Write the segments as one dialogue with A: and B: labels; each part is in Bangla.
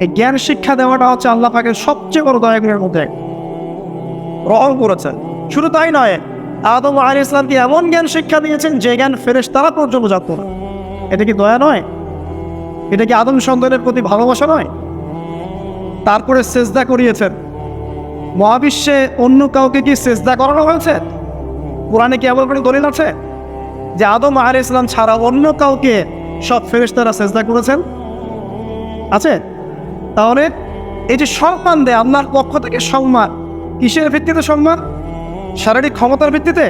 A: এই জ্ঞান শিক্ষা দেওয়াটা হচ্ছে আল্লাহ পাকের সবচেয়ে বড় দয়াগুলোর মধ্যে। রহম করেছেন। শুধু তাই নয়, আদম আলী ইসলামকে এমন জ্ঞান শিক্ষা দিয়েছেন যে জ্ঞান ফেরেশ তারা পর্যন্ত জানত না? এটা কি দয়া নয়? এটা কি আদম সন্তানের প্রতি ভালোবাসা নয়? তারপরে সেজদা করিয়েছেন। মহাবিশ্বে অন্য কাউকে কি সেজদা করানো হয়েছে? কোরআনে কি এমন কোনো দলিল আছে? যে আদম আহ ইসলাম ছাড়া অন্য কাউকে সব ফেরেশতারা সেজদা করেছেন? আছে? তাহলে এই যে সম্মান দেয় আল্লাহর পক্ষ থেকে সম্মান, কিসের ভিত্তিতে সম্মান? শারীরিক ক্ষমতার ভিত্তিতে?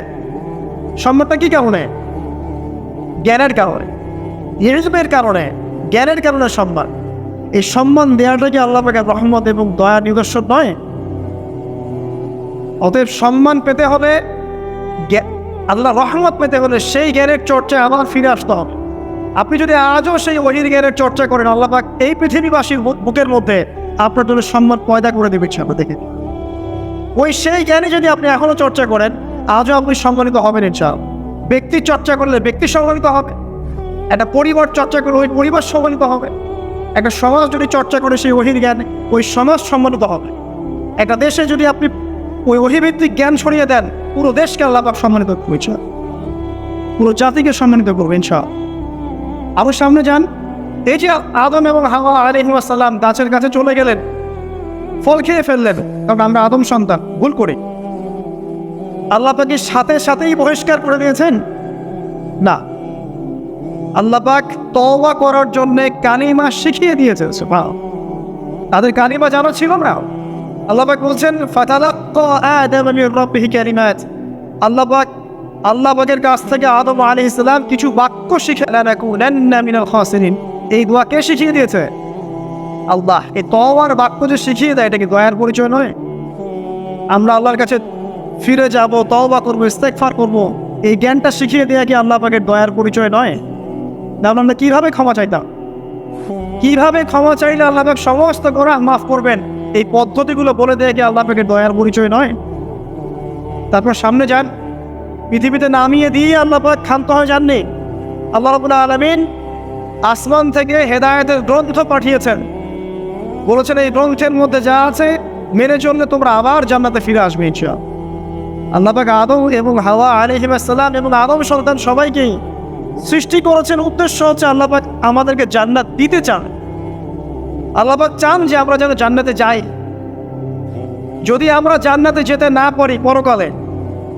A: সম্মানটা কি কারণে? জ্ঞানের কারণে। ইলমের কারণে, জ্ঞানের কারণে সম্মান। এই সম্মান দেওয়াটা কি আল্লাহ পাকের রহমত এবং দয়া নিদর্শন নয়? অতএব সম্মান পেতে হবে আল্লাহ রহমত পেতে হলে সেই জ্ঞানের চর্চায় আবার ফিরে আসতে হবে। আপনি যদি আজও সেই ওহির জ্ঞানের চর্চা করেন, আল্লাহ পাক এই পৃথিবীবাসীর বুকের মধ্যে আপনার জন্য সম্মান পয়দা করে দেবে আমরা দেখে ওই সেই জ্ঞানে যদি আপনি এখনও চর্চা করেন, আজও আপনি সম্মানিত হবেন ইনশাল ব্যক্তি চর্চা করলে ব্যক্তি সম্মানিত হবে। একটা পরিবার চর্চা করলে ওই পরিবার সম্মানিত হবে। একটা সমাজ যদি চর্চা করে সেই ওহির জ্ঞান, ওই সমাজ সম্মানিত হবে। একটা দেশে যদি আপনি ওই অহিভিত্তিক জ্ঞান ছড়িয়ে দেন, পুরো দেশকে আল্লাহ সম্মানিত করবে ইনশাআল্লাহ। পুরো জাতিকে সম্মানিত করবে ইনশাল আরও সামনে যান। এই যে আদম এবং হাওয়া আলহিমাসাল্লাম গাছের কাছে চলে গেলেন। ফল খেয়ে ফেললেন, কারণ আমরা আদম সন্তান, ভুল করি। আল্লাহ পাকের সাথে সাথেই বহিষ্কার করে দিয়েছেন। না, আল্লাহ পাক তওবা করার জন্য কালিমা শিখিয়ে দিয়েছে। তাদের কালিমা জানা ছিল না। আল্লাহ পাক বলছেন, ফাতালাক্কা আদম মির রাব্বিহি কালিমাত। আল্লাহ পাক আল্লাহ পাকের কাছ থেকে আদম আলাইহিস ইসলাম কিছু বাক্য শিখে খাসিরিন। এই দোয়া কে শিখিয়ে দিয়েছে? আল্লাহ। এই তওবার বাক্য যে শিখিয়ে দেয়, এটা কি দয়ার পরিচয় নয়? আমরা আল্লাহর কাছে ফিরে যাব, তওবা করব, ইস্তেগফার করব। এই জ্ঞানটা শিখিয়ে দেয়া কি আল্লাহ পাকের দয়ার পরিচয় নয়? তাহলে আমরা কীভাবে ক্ষমা চাইতাম? কীভাবে ক্ষমা চাইলে আল্লাহ পাক সমস্ত গোনা মাফ করবেন? এই পদ্ধতিগুলো বলে দেয় কি আল্লাহ পাকের দয়ার পরিচয় নয়? তারপর সামনে যান। পৃথিবীতে নামিয়ে দিয়ে আল্লাহ পাক ক্ষান্ত হয়ে যাননি। আল্লাহ রাবুল্লাহ আলমিন আসমান থেকে হেদায়েতের গ্রন্থ পাঠিয়েছেন। বলেছেন, এই গ্রন্থের মধ্যে যা আছে, মেনে চললে তোমরা আবার জান্নাতে ফিরে আসবে ইচ্ছা আল্লাহ পাক আদম এবং হাওয়া আলহিমাসাল্লাম এবং আদম সন্তান সবাইকেই সৃষ্টি করেছেন। উদ্দেশ্য হচ্ছে আল্লাহ পাক আমাদেরকে জান্নাত দিতে চান। আল্লাহ পাক চান যে আমরা যেন জান্নাতে যাই। যদি আমরা জান্নাতে যেতে না পারি পরকালে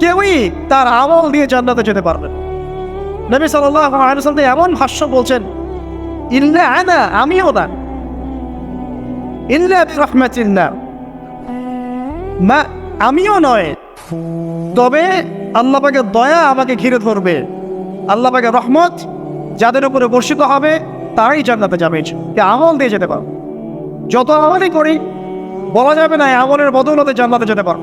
A: কেউই তার আমল দিয়ে জান্নাতে যেতে পারবে। নবী আলাইহি এমন ভাষ্য বলছেন ইল্লা আনা, আমিও না। ইল্লা বিরহমাতিল্লাহ। মা, আমিও নয়। তবে আল্লাহ পাকের দয়া আমাকে ঘিরে ধরবে। আল্লাহ পাকের রহমত যাদের উপরে বর্ষিত হবে, তারাই জান্নাতে যাবে। আমল দিয়ে যেতে পারো যত আমলই করি, বলা যাবে না আমলের বদৌলতে জান্নাতে যেতে পারো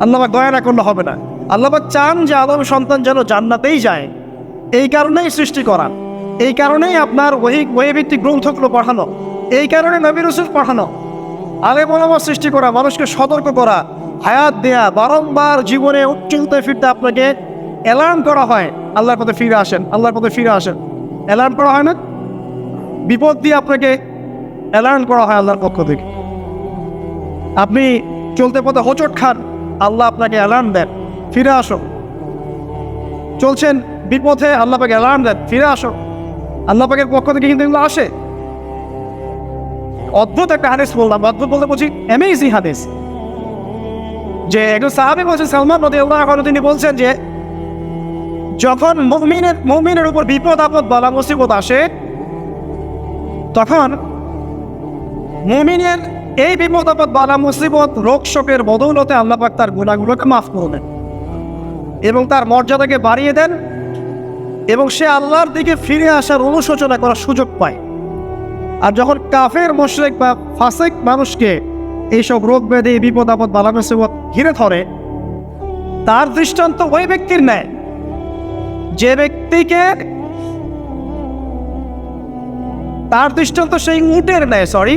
A: আল্লাহ পাক দয়া না করলে হবে না। আল্লাহ পাক চান যে আদম সন্তান যেন জান্নাতেই যায়। এই কারণেই সৃষ্টি করা। এই কারণেই আপনার ওই ওয়েভিত্তিক গ্রন্থগুলো পড়ানো। এই কারণে নবী রসুল পাঠানো আলে মনোমত সৃষ্টি করা, মানুষকে সতর্ক করা, হায়াত দেয়া, বারংবার জীবনে উচ্চতে ফিরতে আপনাকে অ্যালার্ম করা হয়। আল্লাহর পথে ফিরে আসেন, আল্লাহর পথে ফিরে আসেন। অ্যালার্ম করা হয় না? বিপদ দিয়ে আপনাকে অ্যালার্ম করা হয় আল্লাহর পক্ষ থেকে। আপনি চলতে পথে হোঁচট খান। আল্লাহ আপনাকে অ্যালার্ম দেন। ফিরে আসো। চলছেন বিপথে আল্লাহ পাকে অ্যালার্ম দেন। ফিরে আসো। আল্লাহ পাকের পক্ষ থেকে কিন্তু এগুলো আসে। অদ্ভুত একটা হাদিস বললাম। অদ্ভুত বলতে বলছি অ্যামেজিং হাদিস। যে একজন সাহাবি বলছেন, সালমান নদী আল্লাহ তিনি বলছেন যে, যখন মুমিনের মুমিনের উপর বিপদ আপদ বলা মুসিবত আসে, তখন মুমিনের এই বিপদ আপদ বালা মুসিবত, রোগ শোকের বদৌলতে আল্লাহ পাক তার গুণাগুলোকে মাফ করে দেন এবং তার মর্যাদাকে বাড়িয়ে দেন এবং সে আল্লাহর দিকে ফিরে আসার অনুশোচনা করার সুযোগ পায়। আর যখন কাফের, মোশরেক বা ফাসেক মানুষকে এইসব রোগ ব্যাধি বিপদ আপদ বালা মুসিবত ঘিরে ধরে, তার দৃষ্টান্ত ওই ব্যক্তির নেয় যে ব্যক্তিকে তার দৃষ্টান্ত সেই উটের নেয় সরি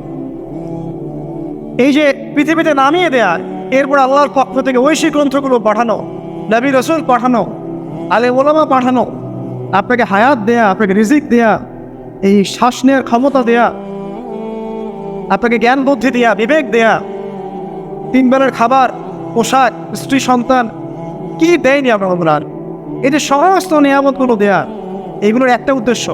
A: এই যে পৃথিবীতে নামিয়ে দেয়া, এরপর আল্লাহর পক্ষ থেকে ঐশী গ্রন্থগুলো পাঠানো, নবী রসুল পাঠানো, আলে ওলামা পাঠানো, আপনাকে হায়াত দেয়া, আপনাকে রিজিক দেয়া, এই শ্বাস নেওয়ার ক্ষমতা দেয়া, আপনাকে জ্ঞান বুদ্ধি দেয়া, বিবেক দেয়া তিন বেলার খাবার, পোশাক, স্ত্রী, সন্তান, কি দেয়নি আপনার এই যে সমস্ত নিয়ামতগুলো দেয়া, এগুলোর একটা উদ্দেশ্য,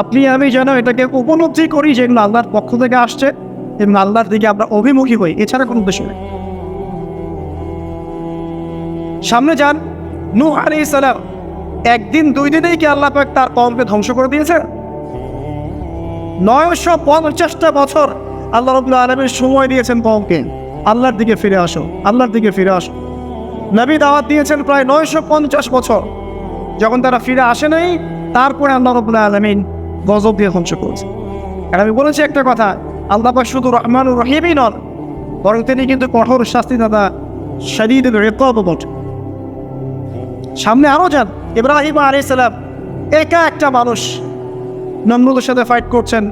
A: আপনি আমি যেন এটাকে উপলব্ধি করি যেগুলো আল্লাহর পক্ষ থেকে আসছে এবং আল্লাহর দিকে আমরা অভিমুখী হই, এছাড়া কোনো উদ্দেশ্য নেই। সামনে যান নূ আলি সালাম, একদিন দুই দিনেই কি আল্লাহ পাক তার কমকে ধ্বংস করে দিয়েছে? নয়শো পঞ্চাশটা বছর আল্লাহ রবুল্লা আলমের সময় দিয়েছেন কমকে। আল্লাহর দিকে ফিরে আসো, আল্লাহর দিকে ফিরে আসো। নবী দাওয়াত দিয়েছেন প্রায় নয়শো পঞ্চাশ বছর। যখন তারা ফিরে আসে নাই, তারপরে আল্লাহ রবুল্লাহ আলমিন গজব দিয়ে ধ্বংস করেছে। আর আমি বলেছি একটা কথা আল্লাহ পাক শুধু রহমান রহিমই নন, বরং তিনি কিন্তু কঠোর শাস্তিদাতা শরীর রেকব সামনে আরও যান, ইব্রাহিম আলী সালাম একা একটা মানুষ নমরুদের সাথে ফাইট করছেন,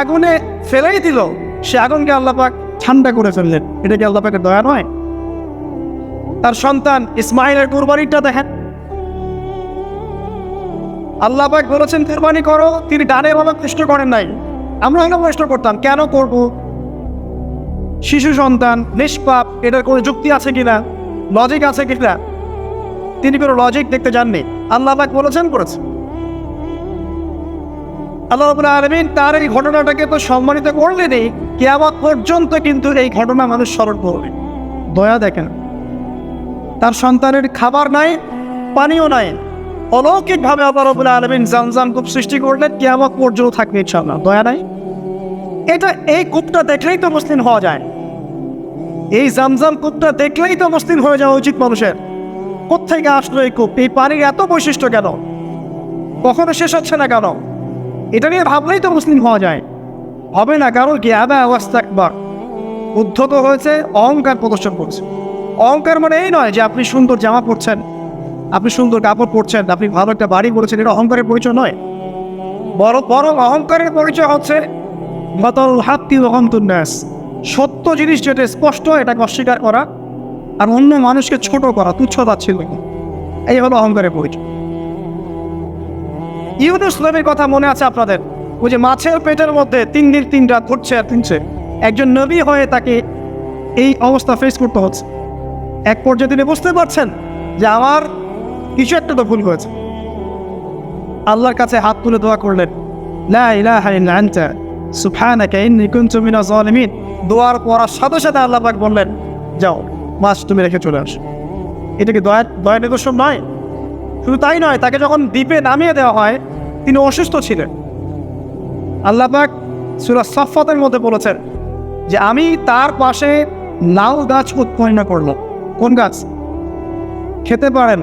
A: আগুনে ফেলেই দিল, সে আগুনকে আল্লাপাক ঠান্ডা করে ফেললেন। এটা কি আল্লাপাকের দয়া নয়? তার সন্তান ইসমাইলের কুরবানিটা দেখেন। আল্লাপাক বলেছেন, কুরবানি করো। তিনি ডানে বাবা কষ্ট করেন নাই। আমরা হয়তো কষ্ট করতাম, কেন করব? শিশু সন্তান, নিষ্পাপ, এটার কোনো যুক্তি আছে কিনা? লজিক আছে কিনা? তিনি কোনো লজিক দেখতে যাননি। আল্লাহ পাক বলেছেন করেছে আল্লাহ আলমিন তার এই ঘটনাটাকে তো সম্মানিত করলেনই, কেয়ামত পর্যন্ত কিন্তু এই ঘটনা মানুষ স্মরণ করবে। দয়া দেখেন। তার সন্তানের খাবার নাই, পানিও নাই। অলৌকিকভাবে রবুল আলমিন জামজাম কূপ সৃষ্টি করলেন, কেয়ামত পর্যন্ত থাকবে ইনশাল্লাহ দয়া নাই? এটা এই কূপটা দেখলেই তো মুসলিম হওয়া যায়। এই জামজাম কূপটা দেখলেই তো মুসলিম হয়ে যাওয়া উচিত মানুষের। কোথেকে আসলো এই কূপ? এই পানির এত বৈশিষ্ট্য কেন? কখনো শেষ হচ্ছে না কেন? এটা নিয়ে ভাবলেই তো মুসলিম হওয়া যায়। হবে না কারণ কি? আদা অবস্থা একবার উদ্ধত হয়েছে, অহংকার প্রদর্শন করছে। অহংকার মানে এই নয় যে আপনি সুন্দর জামা পরছেন। আপনি সুন্দর কাপড় পরছেন, আপনি ভালো একটা বাড়ি করেছেন, এটা অহংকারের পরিচয় নয়। বড় বরং অহংকারের পরিচয় হচ্ছে সত্য জিনিস যেটা স্পষ্ট, এটাকে অস্বীকার করা আর অন্য মানুষকে ছোট করা, তুচ্ছ ছিল এই হলো অহংকারের পরিচয়। ইহুদ ইসলামের কথা মনে আছে আপনাদের? ওই যে মাছের পেটের মধ্যে তিন দিন তিন রাত আর তিনছে একজন নবী হয়ে তাকে এই অবস্থা ফেস করতে হচ্ছে। এক পর্যায়ে তিনি বুঝতে পারছেন যে আমার কিছু একটা তো ভুল হয়েছে। আল্লাহর কাছে হাত তুলে দোয়া করলেন দোয়ার পড়ার সাথে সাথে আল্লাহ পাক বললেন, যাও, মাছ তুমি রেখে চলে আসো। এটা কি দয়া দয়া নিদর্শন নয়? শুধু তাই নয়, তাকে যখন দ্বীপে নামিয়ে দেওয়া হয়, তিনি অসুস্থ ছিলেন। আল্লাহ পাক সুরা সফাতের মধ্যে বলেছেন যে, আমি তার পাশে লাউ গাছ উৎপন্ন করল কোন গাছ? খেতে পারেন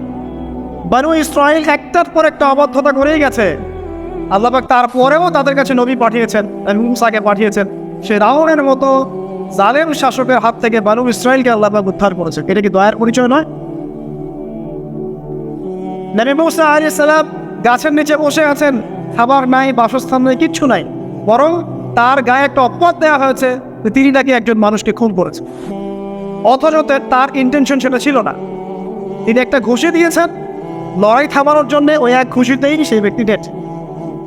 A: বানু ইসরায়েল একটার পর একটা অবদ্ধতা করেই গেছে। আল্লাহবাক তারপরেও তাদের কাছে নবী পাঠিয়েছেন নবী মুসাকে পাঠিয়েছেন। সে রাহনের মতো জালেম শাসকের হাত থেকে বানু ইসরায়েলকে আল্লাহবাক উদ্ধার করেছেন এটা কি দয়ার পরিচয় নয়? নবী মুসা আলী সালাম গাছের নিচে বসে আছেন। খাবার নাই, বাসস্থান নেই, কিচ্ছু নাই। বরং তার গায়ে একটা অপবাদ দেওয়া হয়েছে তিনি নাকি একজন মানুষকে খুন করেছেন। অথচ তার ইন্টেনশন সেটা ছিল না। তিনি একটা ঘুষি দিয়েছেন লড়াই থামানোর জন্য ওই এক খুশিতেই সেই ব্যক্তি ডেট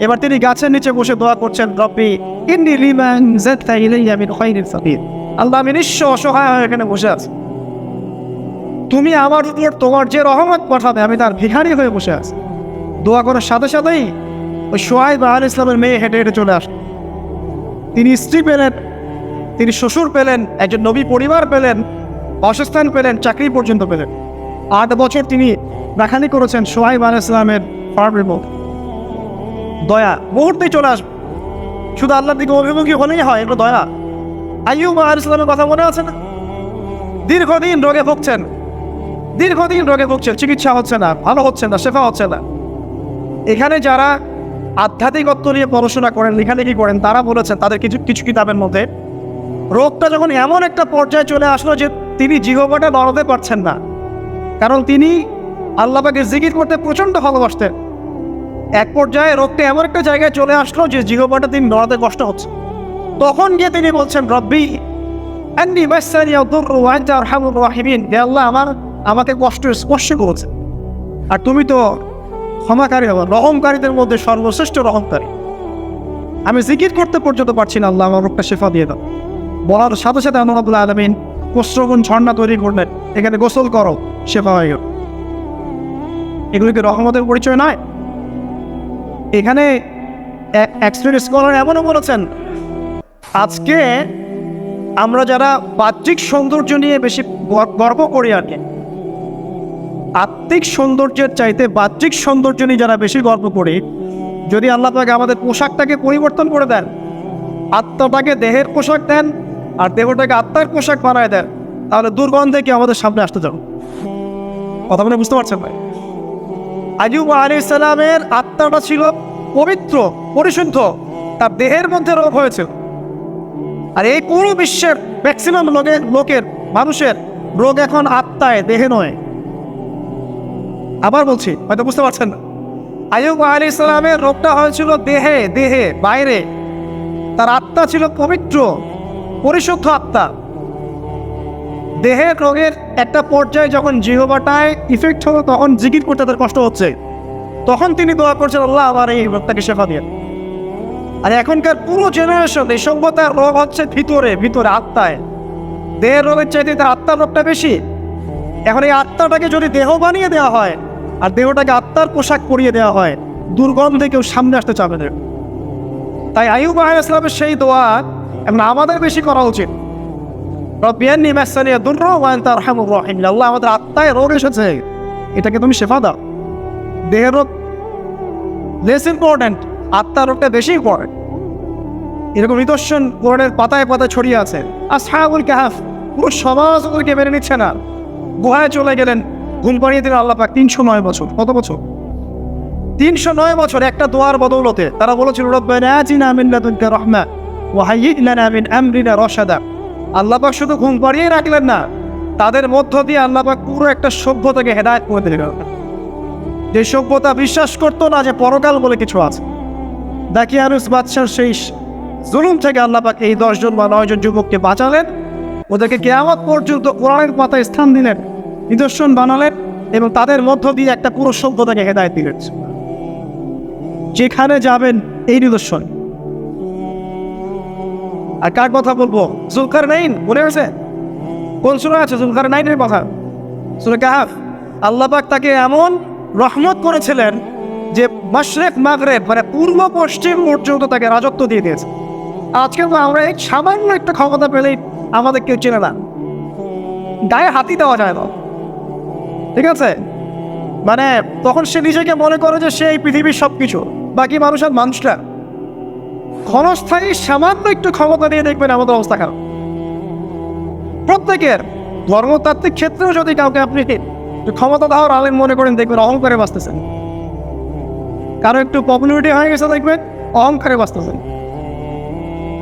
A: এবার তিনি গাছের নিচে বসে দোয়া করছেন, রব্বি, ইন্নি লিমান জাদতা ইলাইয়া মিন খাইরিন সাবির আল্লাহ আমি নিঃস্ব অসহায় হয়ে এখানে বসে আছি। তুমি আমার উপর তোমার যে রহমত পাঠাবে, আমি তার ভিখারি হয়ে বসে আছি। দোয়া করার সাথে সাথেই ওই সোহাইব আল ইসলামের মেয়ে হেঁটে হেঁটে চলে আসে তিনি স্ত্রী পেলেন, তিনি শ্বশুর পেলেন, একজন নবী পরিবার পেলেন, বাসস্থান পেলেন, চাকরি পর্যন্ত পেলেন। আট বছর তিনি রাখানি করেছেন সোহাইব আল ইসলামের ফার্মের দয়া মুহূর্তেই চলে আসবে। শুধু আল্লাহর দিকে অভিমুখী হলেই হয়, এগুলো দয়া। আইয়ুব আল ইসলামের কথা মনে আছে না? দীর্ঘদিন রোগে ভুগছেন। দীর্ঘদিন রোগে ভুগছেন, চিকিৎসা হচ্ছে না, ভালো হচ্ছে না, শেফা হচ্ছে না। এখানে যারা আধ্যাত্মিকত্ব নিয়ে পড়াশোনা করেন, লেখালেখি করেন, তারা বলেছেন তাদের কিছু কিছু কিতাবের মধ্যে, রোগটা যখন এমন একটা পর্যায়ে চলে আসলো যে তিনি জিহবাটা নড়াতে পারছেন না। কারণ তিনি আল্লাহকে জিকির করতে প্রচণ্ড ভালোবাসতেন। এক পর্যায়ে রোগটা এমন একটা জায়গায় চলে আসলো যে জিহবাটা তিনি নড়াতে কষ্ট হচ্ছে। তখন গিয়ে তিনি বলছেন, রব্বি আমার, আমাকে কষ্ট স্পর্শ করেছে। আর তুমি তো ক্ষমাকারী হবেন রহমকারীদের মধ্যে সর্বশ্রেষ্ঠ রহমকারী আমি জিকির করতে পর্যন্ত পারছি না, আল্লাহ আমার রোগটা শেফা দিয়ে দাও। বলার সাথে সাথে আনুরাবুল্লাহ আলমিন কোশ্রগুন ঝর্ণা তৈরি করলেন। এখানে গোসল করো, শেফা হয়ে গেল এগুলিকে রহমতের পরিচয় নয়? এখানে এক্সপিরিয়েন্স স্কলার এমনও বলেছেন, আজকে আমরা যারা বাহ্যিক সৌন্দর্য নিয়ে বেশি গর- গর্ব করি আর কি, আত্মিক সৌন্দর্যের চাইতে বাহ্যিক সৌন্দর্য নিয়ে যারা বেশি গর্ব করি, যদি আল্লাহ পাকে আমাদের পোশাকটাকে পরিবর্তন করে দেন, আত্মাটাকে দেহের পোশাক দেন, আর দেহটাকে আত্মার পোশাক বানায় দেন তাহলে দুর্গন্ধে কি আমাদের সামনে আসতে যাব? কথা বলে বুঝতে পারছেন ভাই? আজুব আলী ইসলামের আত্মাটা ছিল পবিত্র, পরিশুদ্ধ। তার দেহের মধ্যে রোগ হয়েছিল। আর এই পুরো বিশ্বের ম্যাক্সিমাম লোকের লোকের, মানুষের রোগ এখন আত্মায়, দেহে নয়। আবার বলছি, হয়তো বুঝতে পারছেন না। আয়ুব আলী ইসলামের রোগটা হয়েছিল দেহে দেহে, বাইরে। তার আত্মা ছিল পবিত্র, পরিশুদ্ধ আত্মা। দেহের রোগের একটা পর্যায়ে যখন জিহবাটায় ইফেক্ট হলো, তখন জিকির করতে তার কষ্ট হচ্ছে। তখন তিনি দোয়া করছেন, আল্লাহ আমার এই রোগটাকে শেফা দিয়ে আর এখনকার পুরো জেনারেশন এই সভ্যতার রোগ হচ্ছে ভিতরে ভিতরে, আত্মায়। দেহের রোগের চাইতে তার আত্মার রোগটা বেশি। এখন এই আত্মাটাকে যদি দেহ বানিয়ে দেওয়া হয়, আর দেহটাকে আত্মার পোশাক পরিয়ে দেওয়া হয়, দুর্গন্ধে কেউ সামনে আসতে চাবে তাই আয়ুব আলাইসলামের সেই দোয়া এখন আমাদের বেশি করা উচিত। রব্বিয়ান্নি মাসানিয়া আল্লাহ, আমাদের আত্মায় রোগ এসেছে। এটাকে তুমি শেফা দাও। রোগ লেস ইম্পর্ট্যান্ট আত্মার রোগটা বেশি ইম্পর্টেন্ট এরকম নিদর্শন কোরআনের পাতায় পাতায় ছড়িয়ে আছে। আর সাহাবুল কাহাফ, পুরো সমাজ ওদেরকে মেনে নিচ্ছে না। গুহায় চলে গেলেন। ঘুম পাড়িয়ে দিলেন আল্লাহ পাক তিনশো নয় বছর। কত বছর? তিনশো নয় বছর একটা দোয়ার বদৌলতে তারা বলেছিল, রব্বানা আতিনা মিন লাদুনকা রাহমা ওয়া হাইয়্ লানা মিন আমরিনা রশাদা। আল্লাহ পাক শুধু ঘুম পাড়িয়ে রাখলেন না, তাদের মধ্য দিয়ে আল্লাহ পাক পুরো একটা সভ্যতাকে হেদায়েত করে দিলেন। যে সভ্যতা বিশ্বাস করতো না যে পরকাল বলে কিছু আছে। দাকিয়ানুস বাদশার সেই জুলুম থেকে আল্লাহ পাক এই দশজন বা নয়জন যুবককে বাঁচালেন, ওদেরকে কেয়ামত পর্যন্ত কোরআনের পাতায় স্থান দিলেন, নিদর্শন বানালেন এবং তাদের মধ্য দিয়ে একটা পুরো সভ্যতাকে হেদায়ত দিলেন। যেখানে যাবেন এই নিদর্শন। আর কার কথা বলব? জুলকার নাইন মনে আছে? কোন সুরা আছে? জুলকার নাইনের কথা। সুরা কাহাফ। আল্লাহ পাক তাকে এমন রহমত করেছিলেন যে মাশরেক, মাগরেব মানে পূর্ব পশ্চিম পর্যন্ত তাকে রাজত্ব দিয়ে দিয়েছে। আজকে তো আমরা এই সামান্য একটা ক্ষমতা পেলেই আমাদের কেউ চেনে না। গায়ে হাতি দেওয়া যায় না। ঠিক আছে? মানে তখন সে নিজেকে মনে করে যে সে এই পৃথিবীর সব কিছু বাকি মানুষ আর মানুষটা ক্ষণস্থায়ী সামান্য একটু ক্ষমতা দিয়ে দেখবেন আমাদের অবস্থা খারাপ। প্রত্যেকের ধর্মতাত্ত্বিক ক্ষেত্রেও যদি কাউকে আপনি ক্ষমতা দেওয়ার আলেম মনে করেন, দেখবেন অহংকারে বাঁচতেছেন। কারও একটু পপুলারিটি হয়ে গেছে, দেখবেন অহংকারে বাঁচতেছেন।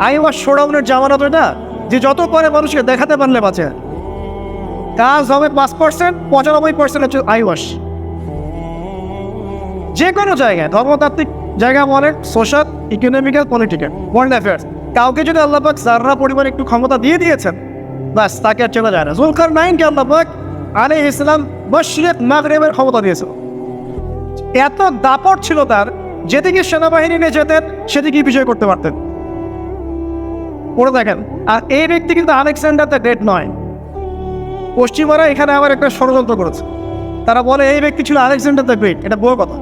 A: আই ওয়াজ শোডাউনের জামানত এটা, যে যত পরে মানুষকে দেখাতে পারলে বাঁচে। কাজ হবে পাঁচ পার্সেন্ট পঁচানব্বই পার্সেন্ট হচ্ছে আই ওয়াশ যে কোনো জায়গায় ধর্মতাত্ত্বিক জায়গা বলেন social economical political world affairs কাউকে যদি আল্লাপাক সাররা পরিমাণ একটু ক্ষমতা দিয়ে দিয়েছেন, ব্যাস, তাকে আর চলে যায় না। জুলকার নাইনকে আল্লাপাক আলী ইসলাম মশরিক মাগরেবের ক্ষমতা দিয়েছিল। এত দাপট ছিল তার, যেদিকে সেনাবাহিনী নিয়ে যেতেন সেদিকে বিজয় করতে পারতেন। পড়ে দেখেন, আর এই ব্যক্তি কিন্তু আলেকজান্ডার দ্য গ্রেট নয়। পশ্চিমারা এখানে আবার একটা ষড়যন্ত্র করেছে। তারা বলে, এই ব্যক্তি ছিল আলেকজান্ডার দ্য গ্রেট, এটা বড় কথা।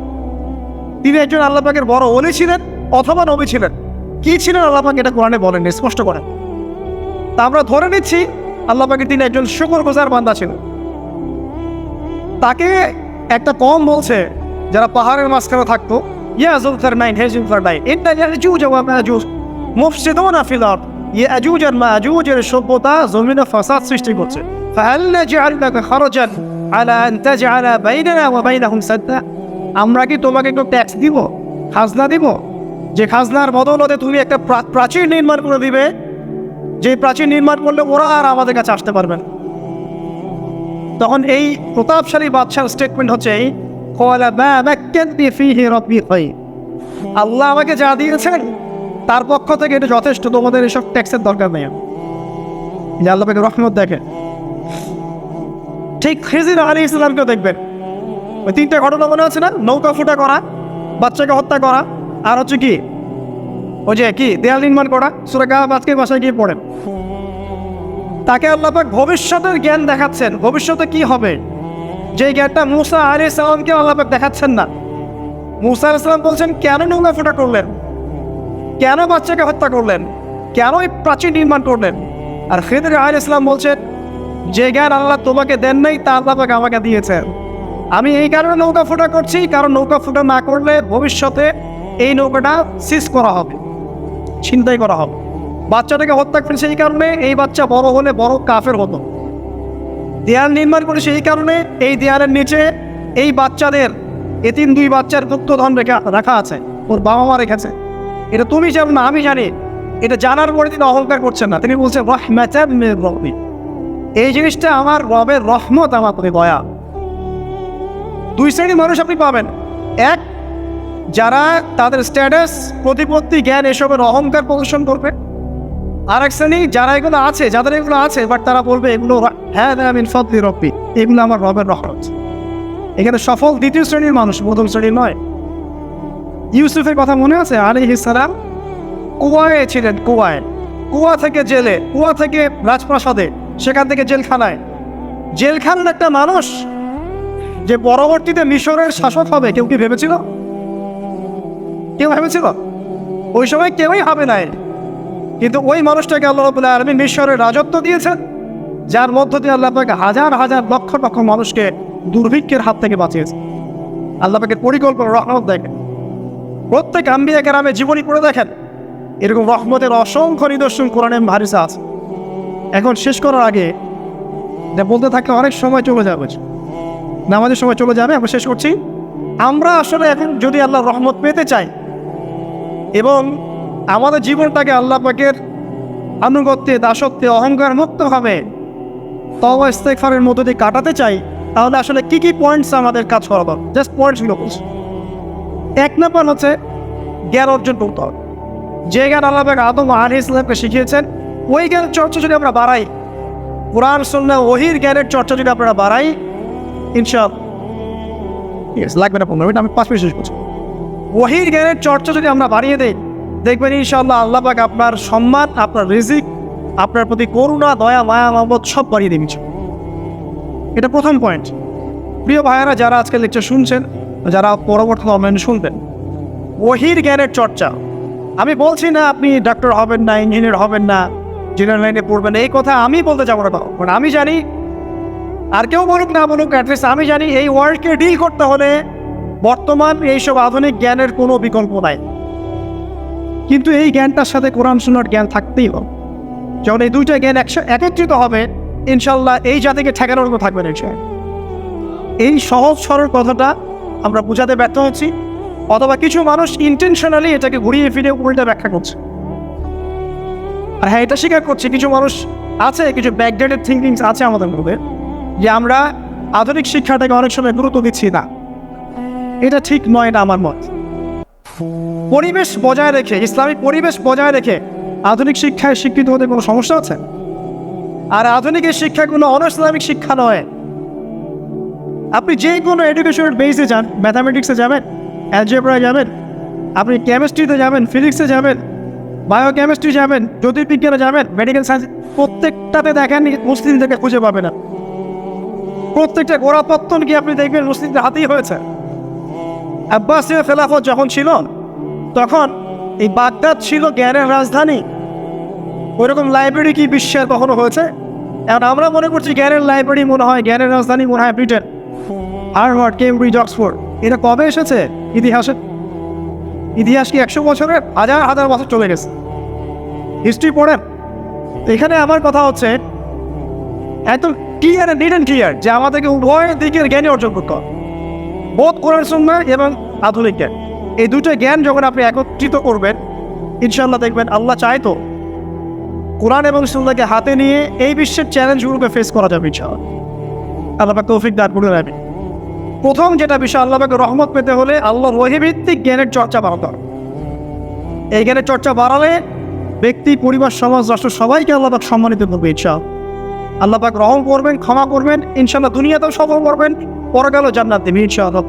A: তিনি একজন আল্লাহ পাকের বড় অলি ছিলেন অথবা নবী ছিলেন। কি ছিলেন আল্লাপাক এটা কোরআনে বলেন স্পষ্ট করেন তা আমরা ধরে নিচ্ছি আল্লাহ পাকের তিনি একজন শুকর গোজার বান্দা ছিলেন। তাকে একটা কম বলছে যারা পাহাড়ের মাঝখানে থাকতো, ইয়া আমরা কি তোমাকে একটু ট্যাক্স দিব? খাজনা দিব? যে খাজনার বদলতে তুমি একটা প্রা- প্রাচীর নির্মাণ করে দিবে যে প্রাচীর নির্মাণ করলে ওরা আর আমাদের কাছে আসতে পারবে না। তখন এই প্রতাপশালী বাদশার স্টেটমেন্ট হচ্ছে এই। আল্লাহ আমাকে যা দিয়েছেন, তার পক্ষ থেকে এটা যথেষ্ট, তোমাদের এসব ট্যাক্সের দরকার নেই। আল্লাহ রহমত দেখেন। ঠিক খিজির আলী ইসলামকেও দেখবেন। ওই তিনটা ঘটনা মনে আছে না? নৌকা ফুটা করা, বাচ্চাকে হত্যা করা, আর হচ্ছে কি? ওই যে কি? দেয়াল নির্মাণ করা সুরেখা আজকে বাসায় গিয়ে পড়েন। তাকে আল্লাপাক ভবিষ্যতের জ্ঞান দেখাচ্ছেন। ভবিষ্যতে কি হবে? যে জ্ঞানটা মুসা আলী সালামকে আল্লাপাক দেখাচ্ছেন না। মুসা আলি সালাম বলছেন, কেন নৌকা ফুটা করলেন? কেন বাচ্চাকে হত্যা করলেন? কেন এই প্রাচীর নির্মাণ করলেন? আর খেদের আল ইসলাম বলছেন, যে জ্ঞান আল্লাহ তোমাকে দেন নাই, তা আল্লাপাক আমাকে দিয়েছেন। আমি এই কারণে নৌকা ফুটা করছি, কারণ নৌকা ফুটা না করলে ভবিষ্যতে এই নৌকাটা সিজ করা হবে, ছিনতাই করা হবে। বাচ্চাটাকে হত্যা করেছে এই কারণে, এই বাচ্চা বড় হলে বড় কাফের হতো। দেয়াল নির্মাণ করেছে এই কারণে, এই দেয়ালের নিচে এই বাচ্চাদের এতিম দুই বাচ্চার গুপ্তধন রেখা, রাখা আছে, ওর বাবা মা রেখেছে। এটা তুমি জানো না, আমি জানি। এটা জানার পরে তিনি অহংকার করছেন না। তিনি বলছেন এই জিনিসটা আমার রবের রহমত, আমার প্রতি দয়া। দুই শ্রেণির মানুষ আপনি পাবেন। এক, যারা তাদের স্ট্যাটাস প্রতিপত্তি, জ্ঞান এসবের অহংকার প্রদর্শন করবে। আর এক শ্রেণি, যারা এগুলো আছে, যাদের এগুলো আছে বাট তারা বলবে, এগুলো হ্যাঁ হ্যাঁ আমিন ফদলি রব্বি, এগুলো আমার রবের রহমত। এখানে সফল দ্বিতীয় শ্রেণির মানুষ, প্রথম শ্রেণির নয়। ইউসুফের কথা মনে আছে? আলী ইসালাম কুয়ায় ছিলেন, কুয়ায়। কুয়া থেকে জেলে, কুয়া থেকে রাজপ্রাসাদে, সেখান থেকে জেলখানায়। জেলখানার একটা মানুষ যে পরবর্তীতে মিশরের শাসক হবে, কেউ কি ভেবেছিল? কেউ ভেবেছিল? ওই সময় কেউই হবে নাই। কিন্তু ওই মানুষটাকে আল্লাহ রবুল্লাহ আলমী মিশরের রাজত্ব দিয়েছেন, যার মধ্য দিয়ে আল্লাহ পাকে হাজার হাজার, লক্ষ লক্ষ মানুষকে দুর্ভিক্ষের হাত থেকে বাঁচিয়েছে আল্লাহ পাকে পরিকল্পনা, রহমত দেখেন। প্রত্যেক আম্বিয়া গ্রামে জীবনী পড়ে দেখেন। এরকম রহমতের অসংখ্য নিদর্শন কোরআনে ভারিসা আছে। এখন শেষ করার আগে বলতে থাকলে অনেক সময় চলে যাবে। নামাজের সময় চলে যাবে, আমরা শেষ করছি। আমরা আসলে এখন যদি আল্লাহ রহমত পেতে চাই এবং আমাদের জীবনটাকে আল্লাহ পাকের আনুগত্যে, দাসত্বে, অহংকার মুক্তভাবে তওবা ইস্তেকফারের মধ্য দিয়ে কাটাতে চাই, তাহলে আসলে কি কি পয়েন্টস আমাদের কাজ করা দরকার? জাস্ট পয়েন্টসগুলো বলছি। এক নম্বর হচ্ছে জ্ঞান অর্জন করতে হবে। যে জ্ঞান আল্লাহ পাক আদম আলী ইসলামকে শিখিয়েছেন, ওই জ্ঞান চর্চা যদি আমরা বাড়াই, কোরআন সন্না ওহির জ্ঞানের চর্চা যদি আপনারা বাড়াই ইনশাল ঠিক লাগবে না পনেরো মিনিট, আমি পাঁচ মিনিট শেষ করছি। ওহির জ্ঞানের চর্চা যদি আমরা বাড়িয়ে দেই, দেখবেন ইনশাআল্লাহ আল্লাহ পাক আপনার সম্মান, আপনার রিজিক, আপনার প্রতি করুণা, দয়া, মায়া মহম্মদ সব বাড়িয়ে দেবে এটা প্রথম পয়েন্ট প্রিয় ভাইয়েরা, যারা আজকে লেকচার শুনছেন, যারা পরবর্তী অনলাইনে শুনবেন ওহির জ্ঞানের চর্চা। আমি বলছি না আপনি ডাক্তার হবেন না ইঞ্জিনিয়ার হবেন না জেনারেল লাইনে পড়বেন, এই কথা আমি বলতে যাব না কারণ আমি জানি আর কেউ বলুক না, বলুক অ্যাটলিস্ট আমি জানি এই ওয়ার্ল্ডকে ডিল করতে হলে বর্তমান এইসব আধুনিক জ্ঞানের কোনো বিকল্প নাই। কিন্তু এই জ্ঞানটার সাথে কোরআন শোনার জ্ঞান থাকতেই হবে। যখন এই দুইটা জ্ঞান একত্রিত হবে ইনশাল্লাহ এই জাতিকে ঠেকানোর মতো থাকবে না। এই সহজ, সরল কথাটা আমরা বোঝাতে ব্যর্থ হচ্ছি অথবা কিছু মানুষ ইন্টেনশনালি এটাকে ঘুরিয়ে ফিরে উল্টা ব্যাখ্যা করছে। আর হ্যাঁ এটা স্বীকার করছে, কিছু মানুষ আছে, কিছু ব্যাকডেটেড থিঙ্কিংস আছে আমাদের মধ্যে। যে আমরা আধুনিক শিক্ষাটাকে অনেক সময় গুরুত্ব দিচ্ছি না। এটা ঠিক নয় এটা আমার মত। পরিবেশ বজায় রেখে, ইসলামিক পরিবেশ বজায় রেখে আধুনিক শিক্ষায় শিক্ষিত হতে কোনো সমস্যা আছে? আর আধুনিক এই শিক্ষা কোনো অনইসলামিক শিক্ষা নয়। আপনি যে কোনো এডুকেশনের বেসে যান ম্যাথামেটিক্সে যাবেন অ্যালজেব্রায় যাবেন, আপনি কেমিস্ট্রিতে যাবেন ফিজিক্সে যাবেন বায়োকেমিস্ট্রি যাবেন, জ্যোতির্বিজ্ঞানে যাবেন মেডিকেল সায়েন্স প্রত্যেকটাতে দেখেন মুসলিমদেরকে খুঁজে পাবে না। প্রত্যেকটা গোড়াপত্তন কি আপনি দেখবেন মুসলিমদের হাতেই হয়েছে। আব্বাসীয় খেলাফত যখন ছিল, তখন এই বাগদাদ ছিল জ্ঞানের রাজধানী। ওইরকম লাইব্রেরি কি বিশ্বের কখনো হয়েছে? এখন আমরা মনে করছি জ্ঞানের লাইব্রেরি মনে হয় জ্ঞানের রাজধানী মনে হয় ব্রিটেন, হার্ভার্ড, কেমব্রিজ, অক্সফোর্ড। এটা কবে এসেছে ইতিহাসে? ইতিহাস কি একশো বছরের? হাজার হাজার বছর চলে গেছে। হিস্ট্রি পড়েন। এখানে আমার কথা হচ্ছে একদম ক্লিয়ার অ্যান্ড ক্লিয়ার যে আমাদেরকে উভয় দিকের জ্ঞানী অর্জন করতে হবে। বোধ করার সময় এবং আধুনিক জ্ঞান। এই দুটো জ্ঞান যখন আপনি একত্রিত করবেন ইনশাল্লাহ দেখবেন আল্লাহ চায় তো কোরআন এবং সুন্নাকে হাতে নিয়ে এই বিশ্বের চ্যালেঞ্জগুলোকে ফেস করা যাবে ইনশাআল্লাহ। আল্লাহ তৌফিক দান করে রাখবে প্রথম যেটা বিষয় আল্লাহকে রহমত পেতে হলে আল্লাহ রহিভিত্তিক জ্ঞানের চর্চা বাড়াতে হবে। এই জ্ঞানের চর্চা বাড়ালে ব্যক্তি, পরিবার, সমাজ, রাষ্ট্র সবাইকে আল্লাহ সম্মানিত করবে ইনশাআল্লাহ। আল্লাহ পাক রহম করবেন, ক্ষমা করবেন ইনশাল্লাহ দুনিয়াতেও সফল করবেন, পরে গেল জান্নাত দেবে ইনশাআল্লাহ।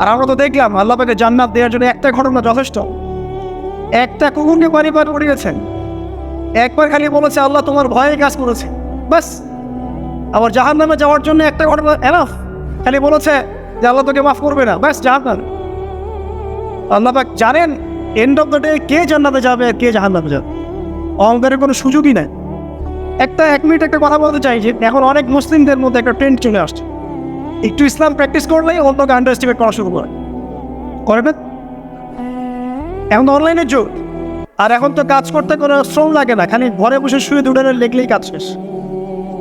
A: আর আমরা তো দেখলাম আল্লাহ পাকে জান্নাত দেওয়ার জন্য একটা ঘটনা যথেষ্ট। একটা কুকুরকে পানি পান করিয়েছেন। একবার খালি বলেছে, আল্লাহ তোমার ভয়ে কাজ করেছে। বাস আবার জাহান নামে যাওয়ার জন্য একটা ঘটনা এনাফ খালি বলেছে যে, আল্লাহ তোকে মাফ করবে না। ব্যাস জাহান নামে আল্লাহ পাক জানেন এন্ড অফ দ্য ডে কে জান্নাতে যাবে আর কে জাহান নামে যাবে। অহংকারের কোনো সুযোগই নাই। একটা, এক মিনিট একটা কথা বলতে চাই যে এখন অনেক মুসলিমদের মধ্যে একটা ট্রেন্ড চলে আসছে। একটু ইসলাম প্র্যাকটিস করলেই অন্যকে আন্ডার এস্টিমেট করা শুরু করে। করে না এখন তো অনলাইনের যুগ। আর এখন তো কাজ করতে কোনো শ্রম লাগে না। খালি ঘরে বসে শুয়ে দুটো লাইন লিখলেই কাজ শেষ।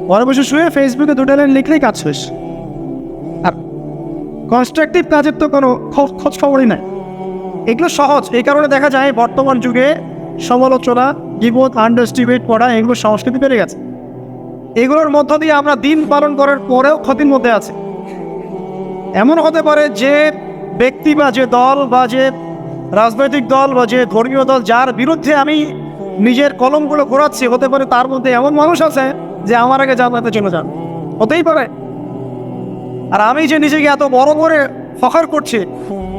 A: ঘরে বসে শুয়ে ফেসবুকে দুটো লাইন লিখলেই কাজ শেষ। আর কনস্ট্রাকটিভ কাজের তো কোনো খোঁজ খোঁজ খবরই নাই। এগুলো সহজ। এই কারণে দেখা যায় বর্তমান যুগে সমালোচনা গিবোধ আন্ডারস্টিমেট করা এগুলো সংস্কৃতি বেড়ে গেছে। এগুলোর মধ্য দিয়ে আমরা দিন পালন করার পরেও ক্ষতির মধ্যে আছে। এমন হতে পারে যে ব্যক্তি বা যে দল বা যে রাজনৈতিক দল বা যে ধর্মীয় দল, যার বিরুদ্ধে আমি নিজের কলমগুলো ঘোরাচ্ছি, হতে পারে তার মধ্যে এমন মানুষ আছে যে আমার আগে জানাতে চলে যান হতেই পারে। আর আমি যে নিজেকে এত বড় করে ফখর করছি,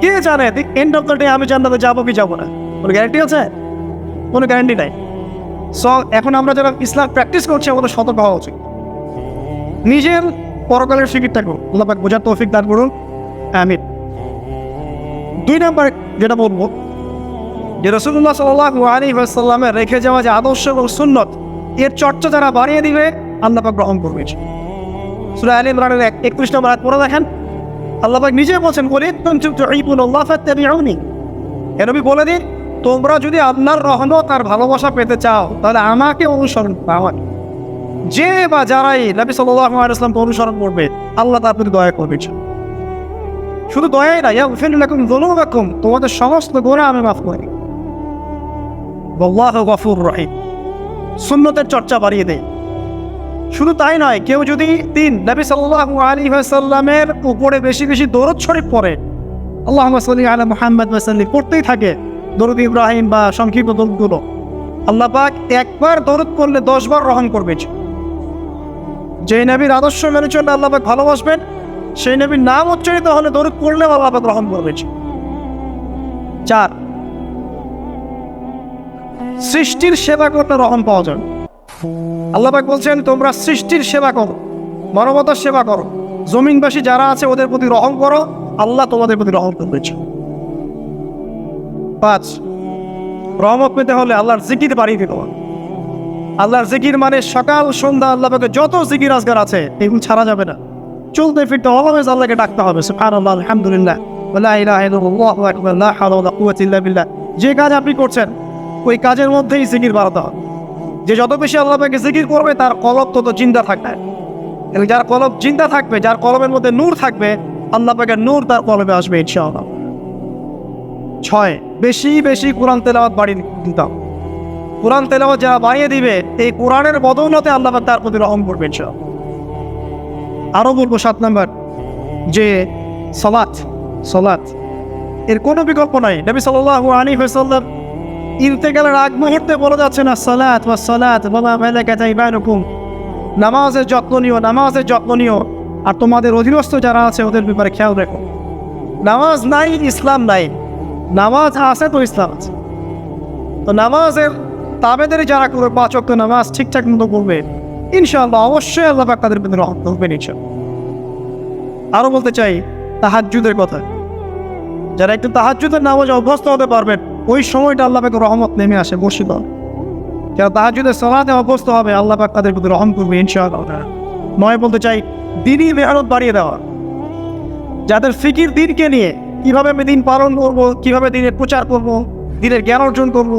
A: কে জানে এন্ড অফ দ্য ডে আমি জান্নাতে যাব কি যাব না? কোনো গ্যারান্টি আছে? কোনো গ্যারান্টি নাই। সো এখন আমরা যারা ইসলাম প্র্যাকটিস করছি আমাদের সতর্ক হওয়া উচিত। নিজের পরকালের ফিকিরটা করুন আল্লাহ পাক বোঝার তৌফিক দান করুন। আমি দুই নম্বর যেটা বলব, যে রসুল্লাহ সাল্লাহ আলী সাল্লামের রেখে যাওয়া যে আদর্শ এবং সুন্নত, এর চর্চা যারা বাড়িয়ে দিবে, আল্লাহ পাক গ্রহণ করবে সুরা আলী ইমরানের একত্রিশ নম্বর পড়ে দেখেন, আল্লাহ পাক নিজে বলছেন, বলে এরবি বলে দিন তোমরা যদি আপনার রহমত আর ভালোবাসা পেতে চাও, তাহলে আমাকে অনুসরণ আমাকে যে বা যারাই নবী সাল্লাহ ইসলামকে অনুসরণ করবে, আল্লাহ তার প্রতি দয়া করবে শুধু দয়াই না, ইয়াগফির লাকুম যুনুবাকুম, তোমাদের সমস্ত গুনাহ আমি মাফ করি আল্লাহু গফুর রহিম। সুন্নতের চর্চা বাড়িয়ে দেয় শুধু তাই নয়, কেউ যদি তিন নবী সাল্লাল্লাহু আলাইহি ওয়াসাল্লামের উপরে বেশি বেশি দরুদ শরীফ পড়ে, আল্লাহুম্মা সাল্লি আলা মুহাম্মদ ওয়া সাল্লিম পড়তেই থাকে দরুদ ইব্রাহিম বা সংক্ষিপ্ত দরুদগুলো। আল্লাহ পাক একবার দরুদ পড়লে দশবার রহম করবে। যে নবীর আদর্শ মেনে চললে আল্লাহ পাক ভালোবাসবেন, সেই নবীর নাম উচ্চারিত হলে দরুদ পড়লে আল্লাহ পাক রহম করবে। চার, সৃষ্টির সেবা করলে রহম পাওয়া যায়। আল্লাহ পাক বলছেন, তোমরা সৃষ্টির সেবা করো, মানবতার সেবা করো। জমিনবাসী যারা আছে, ওদের প্রতি রহম করো, আল্লাহ তোমাদের প্রতি রহম করবে। পাঁচ রহমত পেতে হলে আল্লাহর জিকির বাড়িয়ে দিতে হবে। আল্লাহর জিকির মানে সকাল, সন্ধ্যা আল্লাহ পাকে যত জিকির আজগার আছে, এগুলো ছাড়া যাবে না। চলতে ফিরতে অলওয়েজ আল্লাহকে ডাকতে হবে আলহামদুলিল্লাহ কুওয়াতা ইল্লা বিল্লাহ। যে কাজ আপনি করছেন, ওই কাজের মধ্যেই জিকির বাড়াতে হবে। যে যত বেশি আল্লাহ পাকে জিকির করবে, তার কলব তত চিন্তা থাকবে। এবং যার কলব চিন্তা থাকবে, যার কলমের মধ্যে নূর থাকবে, আল্লাহ পাকের নূর তার কলবে আসবে, ইনশাআল্লাহ। ছয় বেশি বেশি কোরআন তেলাওয়াত বাড়িয়ে দিতাম কোরআন তেলাওয়াত যারা বাড়িয়ে দিবে, এই কোরআনের বদৌলতে আল্লাহ তার প্রতি রহম করবে আরও বলব সাত নাম্বার, যে সলাৎ সলাৎ এর কোনো বিকল্প নাই। নবী সাল্লাল্লাহু আলাইহি ওয়াসাল্লাম ইন্তেকালের আগ মুহূর্তে বলে যাচ্ছে না সালাত ওয়া সালাত বাবা মালাকাত ইবানুকুম নামাজের যত্ন নিও, নামাজের যত্ন নিও। আর তোমাদের অধীনস্থ যারা আছে, ওদের ব্যাপারে খেয়াল রেখো। নামাজ নাই, ইসলাম নাই। নামাজ আছে তো ইসলাম আছে। তো নামাজের তাবেদের যারা করবে, পাঁচ ওয়াক্ত নামাজ ঠিকঠাক মতো করবে, ইনশাআল্লাহ অবশ্যই আল্লাহ পাক তাদের প্রতি রহমত করবেন ইনশাআল্লাহ। আরও বলতে চাই, তাহাজ্জুদের কথা। যারা একটু তাহাজ্জুদের নামাজ অভ্যস্ত হতে পারবেন, ওই সময়টা আল্লাহ রহমত নেমে আসে হবে। যারা তাহাজ্জুদের সলাতে অভ্যস্ত হবে, আল্লাহ পাক তাদের প্রতি রহম করবে ইনশাআল্লাহ। নয় বলতে চাই, দিনই মেহনত বাড়িয়ে দেওয়া। যাদের ফিকির দিনকে নিয়ে কীভাবে আমি দিন পালন করব, কীভাবে দিনের প্রচার করব, দিনের জ্ঞান অর্জন করব,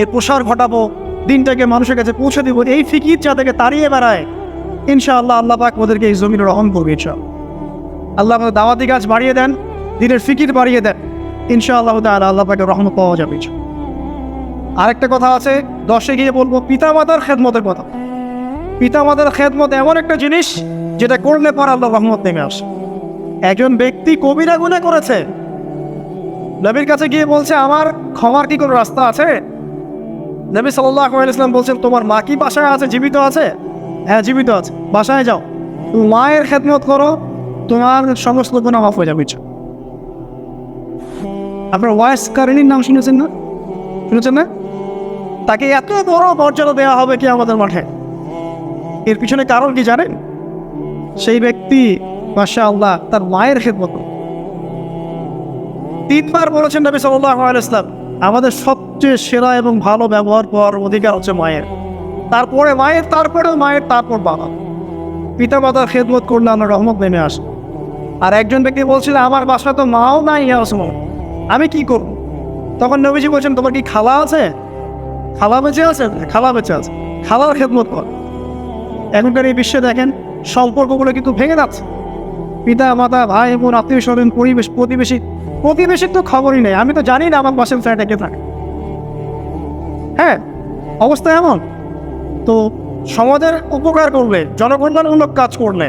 A: এর প্রসার ঘটাবো, দিনটাকে মানুষের কাছে পৌঁছে দিব, এই ফিকির যাদেরকে তাড়িয়ে বেড়ায়, ইনশাআল্লাহ আল্লাহ পাক ওদেরকে এই জমিনে রহম করবে ইনশাআল্লাহ। আল্লাহ পাক দাওয়াতি গাছ বাড়িয়ে দেন, দিনের ফিকির বাড়িয়ে দেন, ইনশাআল্লাহ তাআলা আল্লাহ পাকে রহমত পাওয়া যাবে। আরেকটা কথা আছে, দশে গিয়ে বলব পিতামাতার খেদমতের কথা। পিতামাতার খেদমত এমন একটা জিনিস, যেটা করলে পর আল্লাহ রহমত নেমে আসে। একজন ব্যক্তি কবিরা গুণে করেছে নবীর কাছে গিয়ে বলছে, আমার ক্ষমার কি কোনো রাস্তা আছে? নবী সাল্লাহ বলছেন, তোমার মা কি বাসায় আছে? জীবিত আছে? হ্যাঁ জীবিত আছে। বাসায় যাও। তুমি মায়ের খেদমত করো, তোমার সমস্ত গুণা মাফ হয়ে যাবে আপনার ওয়াইস কারিনীর নাম শুনেছেন না? শুনেছেন না? তাকে এত বড় মর্যাদা দেওয়া হবে কি আমাদের মাঠে? এর পিছনে কারণ কি জানেন? সেই ব্যক্তি মাসা আল্লাহ তার মায়ের খেদমত। তিনবার বলেছেন নবী সাল্লাহ ইসলাম আমাদের সবচেয়ে সেরা এবং ভালো ব্যবহার পাওয়ার অধিকার হচ্ছে মায়ের। তারপরে মায়ের তারপরে মায়ের, তারপর বাবা। পিতা মাতার খেদমত করলে আমরা রহমত নেমে আসে। আর একজন ব্যক্তি বলছিল, আমার বাসা তো মাও নাই আমি কি করব? তখন নবীজি বলছেন, তোমার কি খালা আছে? খালা বেঁচে আছে, খালা বেঁচে আছে, খালার খেদমত কর। এখনকার এই বিশ্বে দেখেন, সম্পর্কগুলো কিন্তু ভেঙে যাচ্ছে। পিতা মাতা ভাই বোন আত্মীয় স্বজন পরিবেশ, প্রতিবেশী প্রতিবেশীর তো খবরই নেই। আমি তো জানি না আমার পাশের ফ্ল্যাটে কে থাকে। হ্যাঁ অবস্থা এমন। তো সমাজের উপকার করলে জনকল্যাণমূলক কাজ করলে,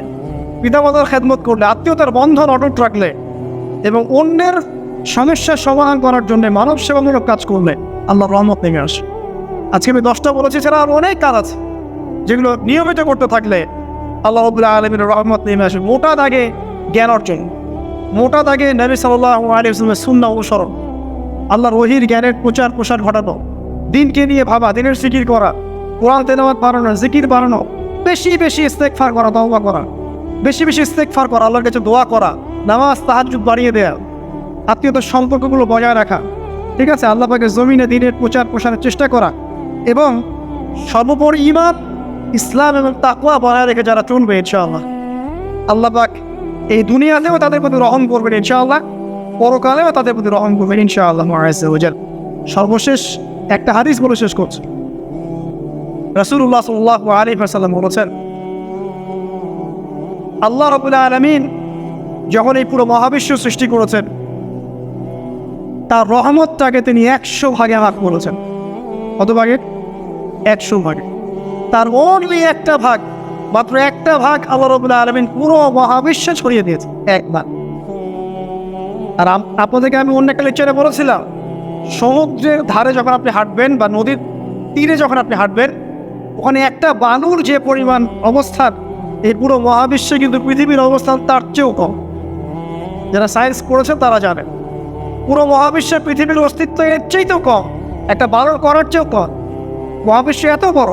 A: পিতামাতার খেদমত করলে, আত্মীয়তার বন্ধন অটুট রাখলে, এবং অন্যের সমস্যার সমাধান করার জন্য মানব সেবামূলক কাজ করলে আল্লাহ রহমত নেমে আসে। আজকে আমি দশটা বলেছি ছাড়া আরও অনেক কাজ আছে, যেগুলো নিয়মিত করতে থাকলে আল্লাহ রবুল্লাহ আলমীর রহমত নেমে আসে মোটা দাগে জ্ঞান অর্জন। মোটা দাগে নবী সাল্লাহ আলিয়াস্লামের শূন্য অনুসরণ। আল্লাহর রহির জ্ঞানের প্রচার প্রসার ঘটানো। দিনকে নিয়ে ভাবা, দিনের জিকির করা। কোরআন তেলাওয়াত বাড়ানো, জিকির বাড়ানো। বেশি বেশি ইস্তেকফার করা, তওবা করা। বেশি বেশি ইস্তেকফার করা, আল্লাহর কাছে দোয়া করা, নামাজ, তাহাজ্জুদ বাড়িয়ে দেয়া। আত্মীয়তার সম্পর্কগুলো বজায় রাখা। ঠিক আছে, আল্লাহ পাকের জমিনে দিনের প্রচার প্রসারের চেষ্টা করা। এবং সর্বোপরি ইমাদ ইসলাম এবং তাকুয়া বজায় রেখে যারা চলবে ইনশাআল্লাহ। আল্লাহ পাক এই দুনিয়াতেও তাদের প্রতি রহম করবেন ইনশাআল্লাহ, পরকালেও তাদের প্রতি রহম করবেন ইনশাআল্লাহ মহারাজ সর্বশেষ একটা হাদিস বলে শেষ করছে। রাসূলুল্লাহ সাল্লাল্লাহু আলাইহি ওয়াসাল্লাম বলেছেন, আল্লাহ রাব্বুল আলামিন যখন এই পুরো মহাবিশ্ব সৃষ্টি করেছেন, তার রহমতটাকে তিনি একশো ভাগে ভাগ করেছেন। কত ভাগে? একশো ভাগে। তার অনলি একটা ভাগ মাত্র একটা ভাগ আল্লাহ রবুল্লাহ আলমিন পুরো মহাবিশ্বে ছড়িয়ে দিয়েছে একবার আর আপনাদেরকে আমি অন্য একটা লেকচারে বলেছিলাম, সমুদ্রের ধারে যখন আপনি হাঁটবেন বা নদীর তীরে যখন আপনি হাঁটবেন, ওখানে একটা বালুর যে পরিমাণ অবস্থান, এই পুরো মহাবিশ্বে কিন্তু পৃথিবীর অবস্থান তার চেয়েও কম। যারা সায়েন্স করেছেন তারা জানেন পুরো মহাবিশ্বের পৃথিবীর অস্তিত্ব এর তো কম, একটা বালুর করার চেয়েও কম। মহাবিশ্ব এত বড়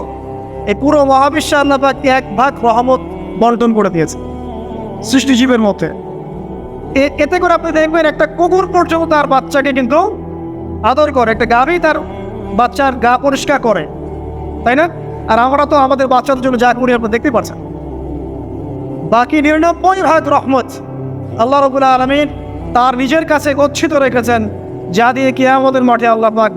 A: এই পুরো মহাবিশ্বে আল্লাহ পাক এক ভাগ রহমত বন্টন করে দিয়েছে সৃষ্টিজীবের মধ্যে। এতে করে আপনি দেখবেন একটা কুকুর পর্যন্ত তার বাচ্চাকে কিন্তু আদর করে, একটা গাভী তার বাচ্চার গা পরিষ্কার করে, তাই না? আর আমরা তো আমাদের বাচ্চাদের জন্য যা করি আপনি দেখতে পাচ্ছেন। বাকি নিরানব্বই ভাগ রহমত আল্লাহ রবুল্লা আলমিন তার নিজের কাছে গচ্ছিত রেখেছেন, যা দিয়ে কিয়ামতের মাঠে আল্লাহ পাক